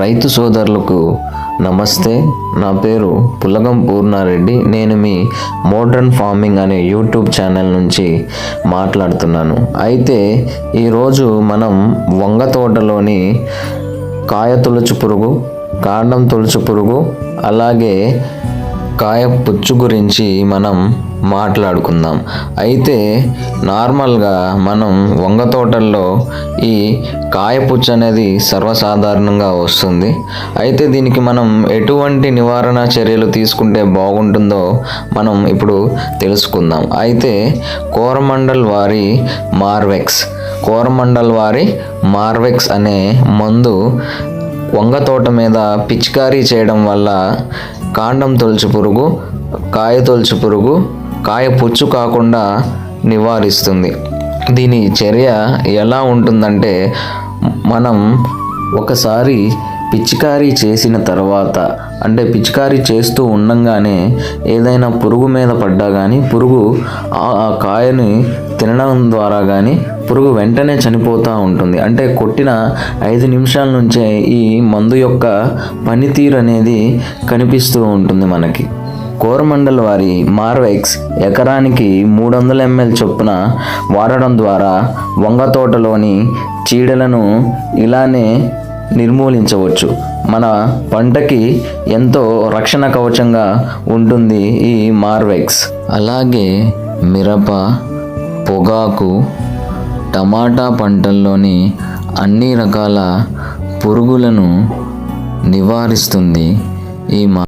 రైతు సోదరులకు నమస్తే. నా పేరు పుల్లగం పూర్ణారెడ్డి. నేను మీ మోడ్రన్ ఫార్మింగ్ అనే యూట్యూబ్ ఛానల్ నుంచి మాట్లాడుతున్నాను. అయితే ఈరోజు మనం వంగ తోటలోని కాయ తులుచు పురుగు కాండం తొలుచు పురుగు అలాగే కాయపుచ్చు గురించి మనం మాట్లాడుకుందాం. అయితే నార్మల్గా మనం వంగ తోటల్లో ఈ కాయపుచ్చు అనేది సర్వసాధారణంగా వస్తుంది. అయితే దీనికి మనం ఎటువంటి నివారణ చర్యలు తీసుకుంటే బాగుంటుందో మనం ఇప్పుడు తెలుసుకుందాం. అయితే కోరమండల్ వారి మార్వెక్స్. కోరమండల్ వారి మార్వెక్స్ అనే మందు వంగ తోట మీద పిచికారీ చేయడం వల్ల కాండం తొలుచు పురుగు కాయ తొలుచు పురుగు కాయ పుచ్చు కాకుండా నివారిస్తుంది. దీని చర్య ఎలా ఉంటుందంటే మనం ఒకసారి పిచికారీ చేసిన తర్వాత అంటే పిచికారీ చేస్తూ ఉండంగానే ఏదైనా పురుగు మీద పడ్డా కానీ పురుగు ఆ కాయని తినడం ద్వారా కానీ పురుగు వెంటనే చనిపోతూ ఉంటుంది. అంటే కొట్టిన ఐదు నిమిషాల నుంచే ఈ మందు యొక్క పనితీరు అనేది కనిపిస్తూ ఉంటుంది మనకి. కోరమండల్ వారి మార్వెక్స్ ఎకరానికి మూడు వందల ఎంఎల్ చొప్పున వాడడం ద్వారా వంగ తోటలోని చీడలను ఇలానే నిర్మూలించవచ్చు. మన పంటకి ఎంతో రక్షణ కవచంగా ఉంటుంది ఈ మార్వెక్స్. అలాగే మిరప పొగాకు టమాటా పంటల్లోని అన్ని రకాల పురుగులను నివారిస్తుంది ఈ మా